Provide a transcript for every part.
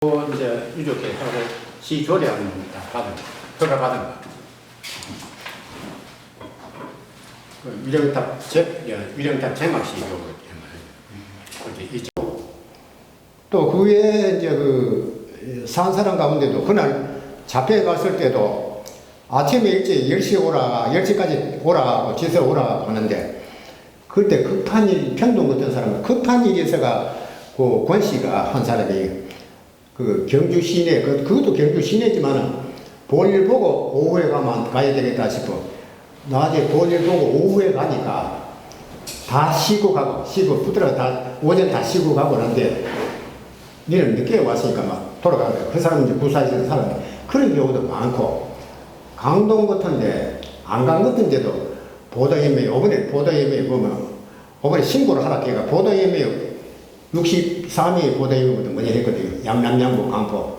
또 이제 이렇게 하고 시 조례하는 다 받은 허가 받은 거. 그 위령탑 제 예, 위령탑 제막시 요거 그렇게 있죠. 또그 외에 이제 그 산 사람 가운데도 그날 잡혀 갔을 때도 아침에 일찍 10시에 오라 10시까지 오라고 지서 오라고 하는데 그때 급한 일 평동 어떤 사람은 급한 일이 있어가 그 권씨가 한 사람이 그 경주 시내 그 그것도 경주 시내지만은 볼일 보고 오후에 가면 가야 되겠다 싶어. 낮에 볼일 보고 오후에 가니까 다 쉬고 가고 쉬고 붙들어 다 오전 다 쉬고 가고 하는데 니는 늦게 왔으니까 막 돌아가는. 그 사람은 이제 있는 사람 그런 경우도 많고. 강동 같은데 안간 같은데도 보도예매 이번에 보도예매 보면 이번에 신고를 하라 걔가. 보도예매 63위 보도예매부터 먼저 했거든요. 양남양부 강포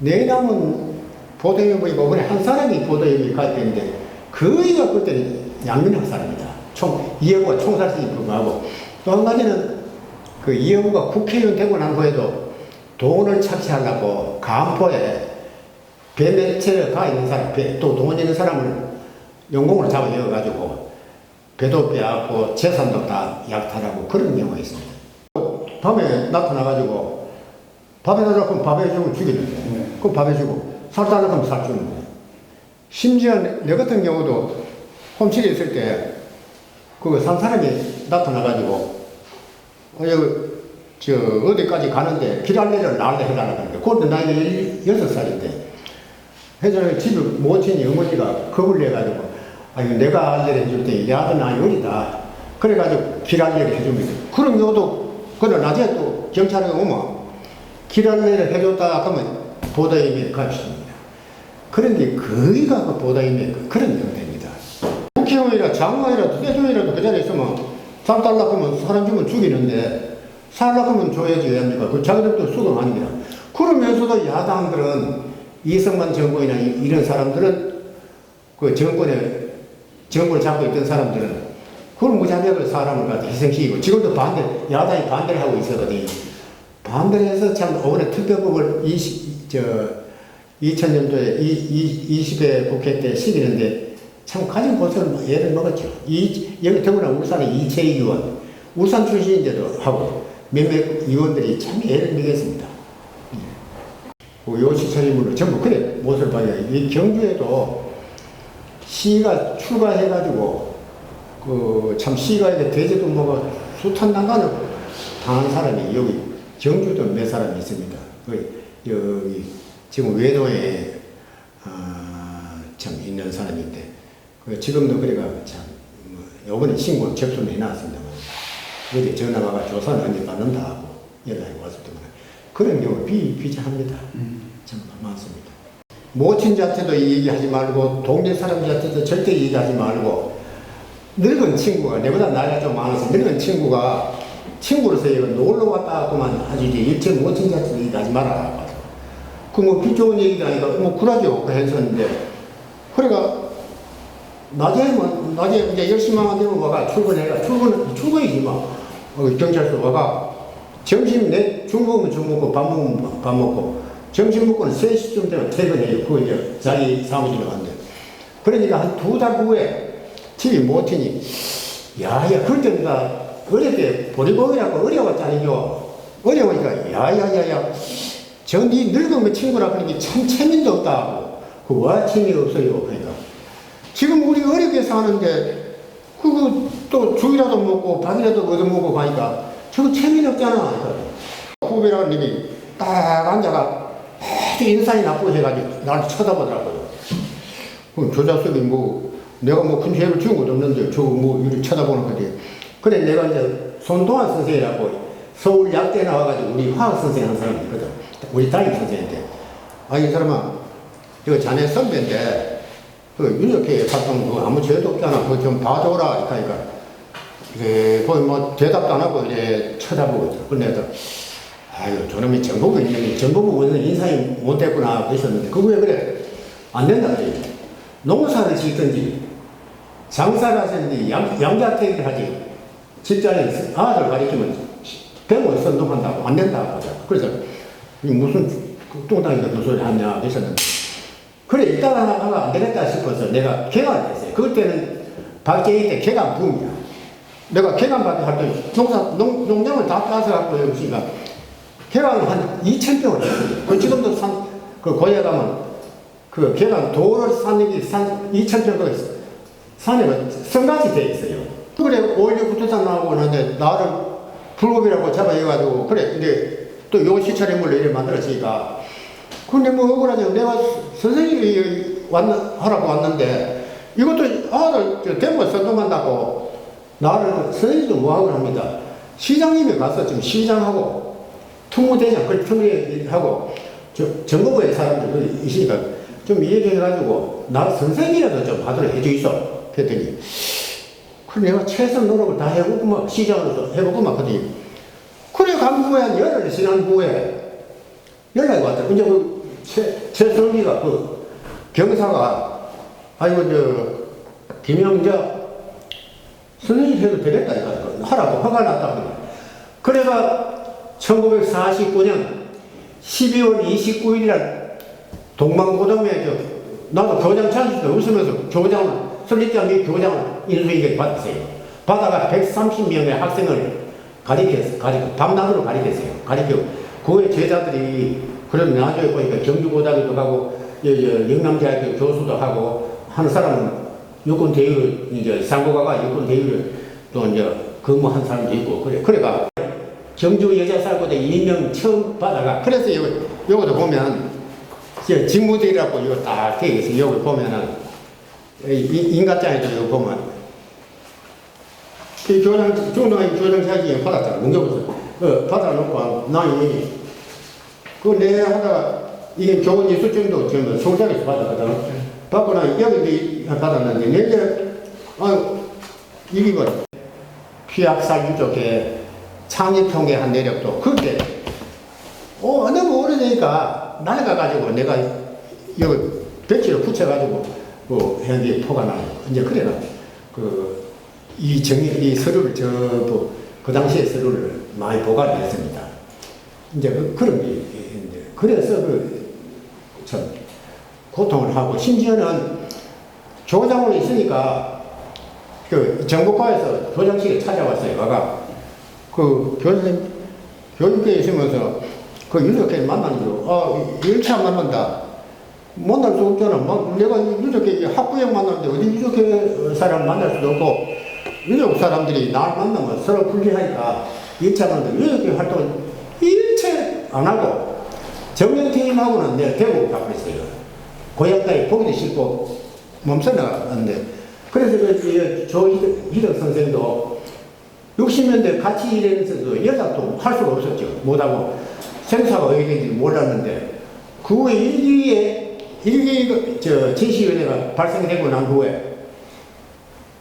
내남은 보도예매 보니까 이번에 한 사람이 보도예매 갈 때인데 거의가 그때는 양민학 사람이다. 총 이해부가 총살생이 불구하고 또 한 가지는 그 이해부가 국회의원 되고 난 후에도 돈을 착취하려고 간포에 배매체를 가 있는 사람, 배, 또돈 있는 사람을 연공으로 잡아 넣어가지고 배도 빼앗고 재산도 다 약탈하고 그런 경우가 있습니다. 밤에 나타나가지고 밥에 나가면 밥에 주고 죽이는데 그럼 밥에 주고 살 달라고 하면 살 주는데 심지어 내 같은 경우도 홈실에 있을 때그산 사람이 나타나가지고 어, 여기 저 어디까지 가는데 길 안내를 나를 해달라고 하는데 그때 나이가 열- 여섯 살인데 해전에 집에 모친이 어머니가 겁을 내가지고 아니 내가 안내를 해줄 때 내 아들 나이 어리다. 그래가지고 길 안내를 해줍니다. 그런 경우도 그날 낮에 또 경찰에 오면 길 안내를 해줬다 하면 보도임에 가입니다 그런데 거의가 그 보도임에 그런 형태입니다 국회의원이라 장관이라도 대통령이라도 그 자리에 있으면 살 달라고 하면 사람 주면 죽이는데 살라고 하면 줘야지 왜 합니까? 그 자기들도 수긍 아닙니다. 그러면서도 야당들은 이승만 정권이나 이- 이런 사람들은 그 정권에 정권을 잡고 있던 사람들은 그걸 무자비하게 사람을 갖다 희생시키고 지금도 반대 야당이 반대를 하고 있었거든요. 반대를 해서 참 이번에 특별법을 20, 저 2000년도에 이, 이, 20회 국회 때 시기는데 참 가진 곳을 예를 먹었죠. 이, 여기 더구나 울산의 이채희 의원, 울산 출신인데도 하고 몇몇 의원들이 참 예를 먹였습니다. 그 요시처리물로 전부 그래 못을 봐야 이 경주에도 시가 출가해가지고 그 참 시가 이제 대제도 뭐가 숱한 난간을 당한 사람이 여기 경주도 몇 사람이 있습니다. 그 여기 지금 외도에 아, 참 있는 사람인데 그 지금도 그래가 참 뭐, 요번에 신고 접수는 해놨습니다만 어디 전화 와가 조사는 언제 받는다 하고 연락이 왔을 때만 그런 경우 비 비자합니다. 참 많습니다. 모친 자체도 얘기하지 말고 동네 사람 자체도 절대 얘기하지 말고 늙은 친구가 내보다 나이가 좀 많아서 늙은 친구가 친구로서 이거 놀러 왔다 하고만 하지 이제 일체 모친 자체도 얘기하지 마라. 그뭐 비좋은 얘기도 아니고 뭐 그러죠. 그 했었는데 그래가 낮에 뭐 낮에 이제 열심히만 되면 와가 출근해가 출근 출근이지 뭐 어, 경찰서 와가 점심 내 중먹으면 중 먹고 밥 먹으면 밥 먹고 점심 먹고는 3시쯤 되면 퇴근해요. 그거 이제 자기 사무실에 간대. 그러니까 한 두 달 후에 집이 못 트니 야 야 그럴 때 내가 어릴 때 보리봉이라고 어려웠잖아요. 어려우니까 야 야 야 야 저네 늙은 친구라 그러니 참 체민도 없다. 그와 체미 없어요. 그러니까 지금 우리 어렵게 사는데 그거 또 죽이라도 먹고 밥이라도 얻어먹고 가니까 저거 체면 없잖아. 그러니까. 후배라는 님이 딱 앉아가 아주 인상이 나쁘고 해가지고 나를 쳐다보더라고요. 그 조자석이 뭐 내가 뭐큰 죄를 지은 것도 없는데 저거 뭐 이렇게 쳐다보는 거지. 그래 내가 이제 손동환 선생이라고 서울 약대 나와가지고 우리 화학 선생 한 사람이 있거든. 우리 담임 선생인데 아 이 사람아 이거 자네 선배인데 그 윤석회 활동 그 아무 죄도 없잖아. 그거 좀 봐줘라. 하니까 이게 거의 뭐 대답도 안 하고 이제 쳐다보고 있어. 근데 내가 아유 저놈이 정보부 있는 정보부 원은 인상이 못 됐구나 그랬었는데 그거 왜 그래? 안 된다 그래. 농사를 짓든지 장사를 하든지 양, 양자택일 하지 직장에 아들 가리키면 배모 선동한다고 안 된다고 하죠. 그래서 이 무슨 그 뚱땅이 같은 소리 하냐 그랬었는데 그래 이따가 하면 안 되겠다 싶어서 내가 개간을 했어요. 그때는 박정희 때 개간 붐이야. 내가 개간 받을 때 농사 농, 농장을 다 따서 갖고 여기 있으니까 개간을 한 2천 병을 했어요. 그 지금도 산 그 고향 가면 그 개간 도를 사는 2천 병 거기 있어요. 산에 그 성같이 돼 있어요. 그래 오일리 부투산 나오고 하는데 나를 불법이라고 잡아해가지고 그래 이제 또요 시찰인물로 이래 만들었으니까 근데 뭐 억울하죠. 내가 선생님이 왔나, 하라고 왔는데 이것도 아들 저 대모 선동한다고 나를 선생님도 뭐하고 합니다. 시장님이 가서 지금 시장하고 특무대장 그 특무하고 정보부의 사람들 그 있으니까 좀 얘기해가지고 나 선생이라도 좀 하도록 해주이소. 그랬더니 그래 내가 최선 노력을 다 해보고만 시장으로서 해보고만 그더니 그래 간부에 한 열흘 지난 후에 연락이 왔다. 이제 그 최, 최성기가 그 경사가 아이고 저 김영자 선생님 해도 되겠다 이거 하라고 화가 났다 그래. 그래가 1949년 12월 29일 날 동방고등에 저 나도 교장 찾을 때 웃으면서 교장을 설립장이 교장을 인수위에 받으세요. 받아가 130명의 학생을 가리켰어, 가리켜, 밤낮으로 가리켰어요. 가리켜. 그의 제자들이, 그럼 나중에 보니까 경주고등학교도 가고, 영남대학교 교수도 하고, 한 사람은 유권 대위를, 이제 상고가가 유권 대위를 또 이제 근무한 사람도 있고, 그래. 그래가 경주 여자사고대 임명 처음 받아가, 그래서 요, 요것도 보면, 저 직무대라고 이거 딱 되어 있어요. 여기 보면은, 이- 인가장에도 보면, 그 교장, 중등학교 교장 자격이 받았잖아. 문제부터. 그, 받아놓고, 나이, 그, 내 하다가, 이게 교원 이수증도 지금 송장에서 받았거든. 받고 나 여기도 이- 받았는데, 내게, 아유, 이게 뭐, 피학살 유족의 창립통계 한 내력도, 그때, 어, 너무 오래되니까, 여기 붙여가지고, 뭐, 현재 포가 나요. 이제 그래가, 그, 이 정의, 이 서류를 저도 그 당시에 서류를 많이 보관을 했습니다. 이제 그, 그런 게 있는데, 그래서 그, 참, 고통을 하고, 심지어는 교장으로 있으니까, 그, 정보과에서 교장실에 찾아왔어요. 와가, 그, 교수님, 교육계에 있으면서, 그 유족회 만나는 거, 아, 일차 만난다. 만날 수 없잖아. 막 내가 유족회 학부형 만났는데 어디 유족회 사람 만날 수도 없고, 유족 사람들이 날 만나면 서로 불리하니까 1차 만나면 유족회 활동을 일체 안 하고, 정년퇴임하고는 내가 대구 가고 있어요. 고향가에 보기도 싫고, 몸서 나갔는데, 그래서 그 조희덕 희덕 선생도 60년대 같이 일하면서도 여자도 할 수가 없었죠. 못하고 생사가 어떻게 되는지 몰랐는데 그 일기에 일기 저 제시위원회가 발생되고 난 후에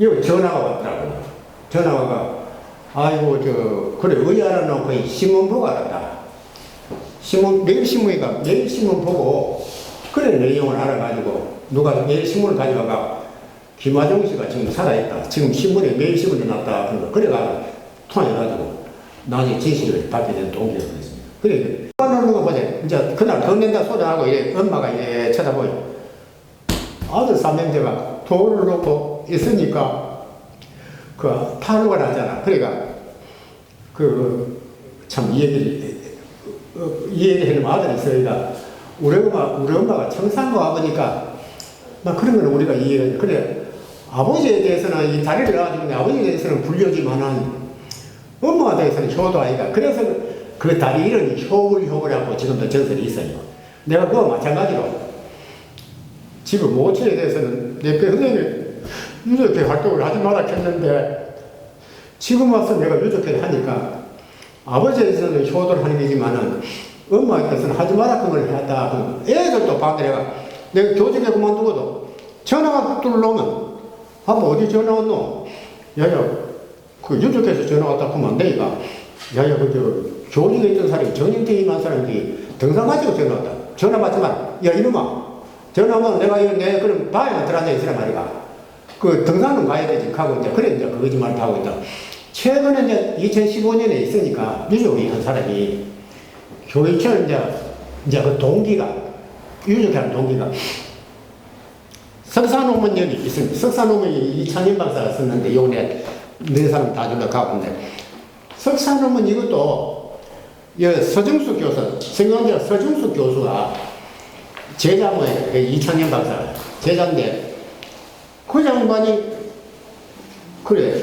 여기 전화가 왔더라고요. 전화가 아이고 저 그래 의알아 놓고 이 신문 보고 알았다. 신문 매일 신문이가 매일 신문 보고 그래 내용을 알아가지고 누가 매일 신문을 가져와가 김하정 씨가 지금 살아있다. 지금 신문에 매일 신문이 났다. 그래가 통해가지고 나중에 제시를 받게 된 동기가 됐습니다. 그래 떠나는 거 보자. 이제 그날 건넨다 소리하고 이래 엄마가 이래 쳐다보요. 아들 삼형제가 돌을 놓고 있으니까 그 탄호가 나잖아. 그러니까 그 참 이 얘기를 어, 이 얘기를 해는 아들이 있으니까 우리 엄마 우리 엄마가 청산고 아버니까 나 그런 거는 우리가 이해해. 그래 아버지에 대해서는 이 가지고 내 아버지에 대해서는 불려지만은 엄마에 대해서는 효도 아이가. 그래서 그 다리 이름이 효불효불하고 지금도 전설이 있어요. 내가 그와 마찬가지로 지금 모친에 대해서는 내 선생님이 유족회 활동을 하지 마라 했는데 지금 와서 내가 유족회를 하니까 아버지에 대해서는 효도를 하는 게지만은 엄마에 대해서는 하지 마라 그걸 했다. 애들도 반대가 내가 교직에 그만두고도 전화가 들어오면 아빠 어디 전화 왔노? 야야 그 유족회에서 전화 왔다 그러면 내가 야야 그저 교직에 있던 사람이 전인태임 한 사람들이 등산 가지고 전화 왔다. 전화 받지 마라. 야 이놈아 전화하면 내가 이거 내 그럼 바에만 들어앉아 있으란 말이가. 그 등산은 가야 되지. 가고 이제 그래 이제 거짓말을 하고 있다. 최근에 이제 2015년에 있으니까 유족이 한 사람이 교육처럼 이제, 이제 그 동기가, 유족하는 동기가, 석사 논문이 있습니다. 석사 논문이 이창현 박사가 썼는데, 요번에 네 사람 다 줄러 가본데, 석사 논문 이것도, 여 서정수 교수, 성경대 서정수 교수가 제자모에 그 이창현 박사 제자인데, 그 양반이, 그래,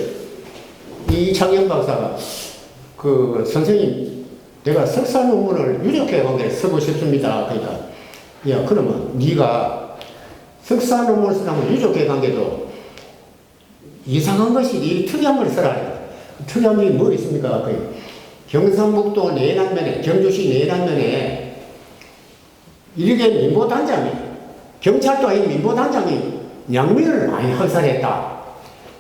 이 이창현 박사가 그 선생님 내가 석사 논문을 유력해 거기에 쓰고 싶습니다. 그러니까 야 그러면 네가 석사 논문을 쓰라면 유족회 관계도 이상한 것이 이 특이한 걸 써라. 특이한 게 뭐 있습니까? 그 경상북도 내남면에 경주시 내남면에 이렇게 민보단장이 경찰도 아닌 민보단장이 양민을 많이 학살했다.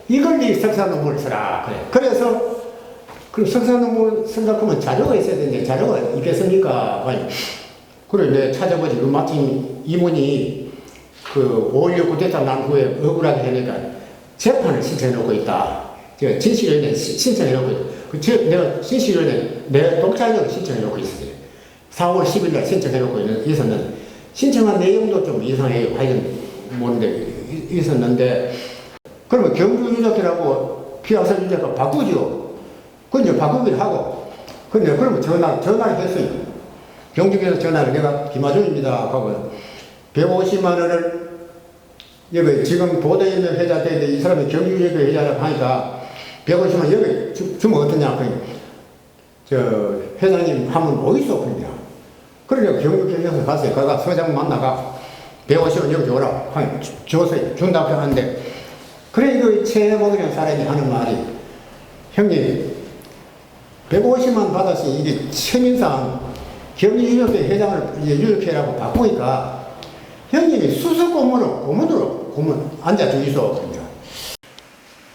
이걸 네 석사 논문을 써라. 그래. 그래서 그 석사 논문 쓴다 하면 자료가 있어야 되는데 자료가 있겠습니까? 아니, 그래, 내 찾아보지. 그 마침 이분이 그5.16 쿠데타 난 후에 억울하게 되니까 재판을 신청해 놓고 있다. 제가 있다. 그 제, 내가 진실위원회 내 독자적으로 신청해 놓고 있었어요. 4월 10일 날 신청해 놓고 있는- 있었는데 신청한 내용도 좀 이상해요. 하여튼 뭔데 이- 있었는데 그러면 경주 유적이라고 피아사 유적을 바꾸죠. 그 이제 바꾸기를 하고 근데 그러면 전화 전화를 했어요. 경주에서 전화를 내가 김하중입니다 하고 150만 원을 여기 지금 보도에 있는 회자 때인데 이 사람이 경주지구 회자라고 하니까 150만 여기 주, 주면 어떠냐 그저 회장님 하면 어디서 그러냐 그러니까 경주경에서 갔어요 가가 서장 만나가 150원 여기 줘라 하니 주- 줬어요 준다고 하는데 그래 그 최목이라는 사람이 하는 말이 형님 150만 받았으니 이게 최민상 경리유협회 회장을 유협회라고 바꾸니까 형님이 수석 고문으로 고문으로 고문 앉아 주이소.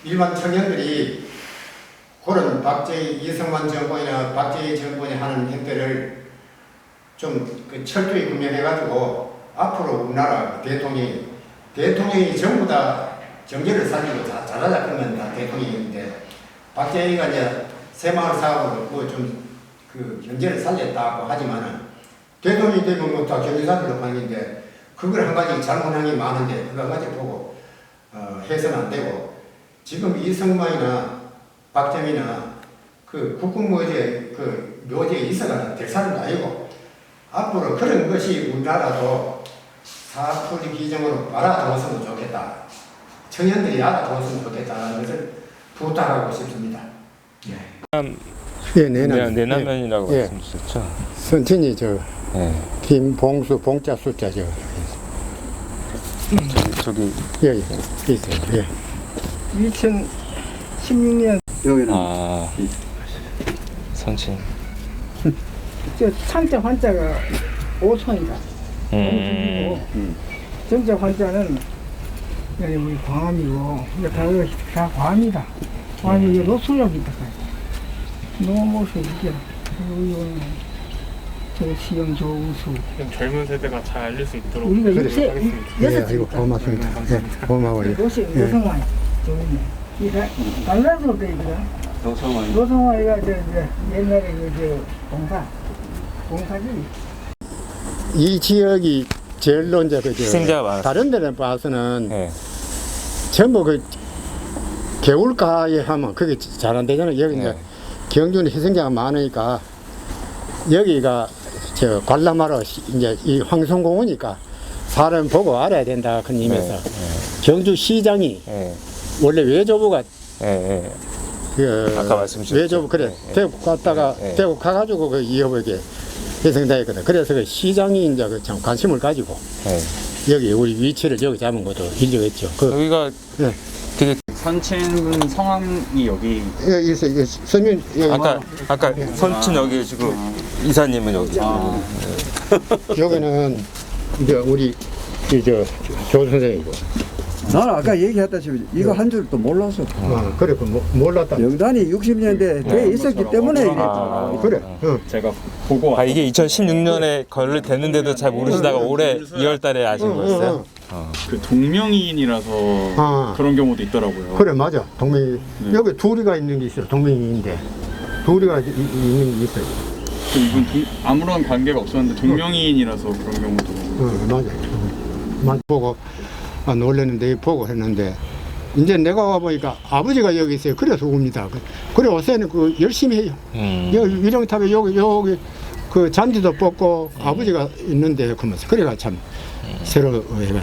일반 청년들이 그런 박재희 이승만 정권이나 박재희 정권이 하는 행태를 좀 그 철저히 구명해가지고 앞으로 우리나라 대통령이 대통령이 전부 다 경제를 살리고 다 잘하자 그러면 다 대통령인데 박재희가 이제 새마을 사업으로 뭐좀 그 경제를 살렸다고 하지만은 대통령이 되면 뭐다 경제 살리려고 하는데 그걸 한 가지 잘못한 게 많은데 그거 한 가지 보고 어, 해서는 안 되고 지금 이승만이나 박정희나 그 국군묘지에 그 묘지에 있어가 될 사람도 아니고 앞으로 그런 것이 우리나라도 사풀 기정으로 알아두었으면 좋겠다. 청년들이 알아두었으면 좋겠다는 것을 부탁하고 싶습니다. 예, 네, 내남면이라고 예. 말씀 주셨죠. 선친이 저 네. 김봉수 봉자 숫자 저 저기 예, 예, 있어요. 예. 2016년 여기는 아 선친. 저 창자 환자가 5천이다. 음. 정자 환자는 여기 우리 광암이고 이제 다, 다 광암이다. 광암이 이제 노출력이다. 노모수 이게 그리고 이거는 저 시영 조우수 좀 젊은 세대가 잘 알릴 수 있도록 우리가 그래. 육세 예, 여섯 아이고. 고맙습니다. 예, 고마워요. 노시 예. 노성환 좋네. 이 달라서 되거든. 노성환 노성환이가 이제 이제 옛날에 그 공사 공사지. 이 지역이 제일로 이제 그 희생자가 많았어요. 다른 데는 봐서는 네. 전부 그 겨울가에 하면 그게 잘 안 되잖아요. 여기 이제 네. 경주는 희생자가 많으니까 여기가 저 관람하러 시- 이제 이 황성공원이니까 사람 보고 알아야 된다 그런 의미에서 경주 시장이 네. 원래 외조부가 네. 네. 그 아까 말씀 주셨죠. 외조부 그래 네, 네. 대구 갔다가 네, 네. 대구 가가지고 그 이협에게 희생당했거든. 그래서 그 시장이 이제 그 참 관심을 가지고 네. 여기 우리 위치를 여기 잡은 것도 인정했죠. 그 여기가 네. 되게 선친은 성함이 여기 예, 있어, 이거 선민 여기 아까 아까 선친 여기 지금 이사님은 여기. 아, 여기는 이제 우리 이저 교수 선생이고. 나는 아까 얘기했다시피 이거 한 줄도 몰라서 아, 그래 그 뭐- 몰랐다. 명단이 60년대 돼 있었기 때문에 이게 아, 그래. 어. 제가 보고 아 이게 2016년에 건립 됐는데도 잘 모르시다가 올해 2월달에 아신 거였어요? 어. 그 동명이인이라서 아. 그런 경우도 있더라고요. 그래 맞아. 동맹이 여기 둘이가 있는 게 있어. 동맹인데 둘이가 이- 이- 있는 게 있어요. 그 이분 동, 아무런 관계가 없었는데 동명이인이라서 그런 경우도 어, 맞아요. 맞 보고 아, 놀랐는데 보고 했는데 이제 내가 와 보니까 아버지가 여기 있어요. 그래서 옵니다. 그- 그래 요새는 그 열심히 해요. 음. 여기 위령탑에 여기 여기 그 잔디도 뽑고 아버지가 있는데 그러면서 그래가 참 새로 해가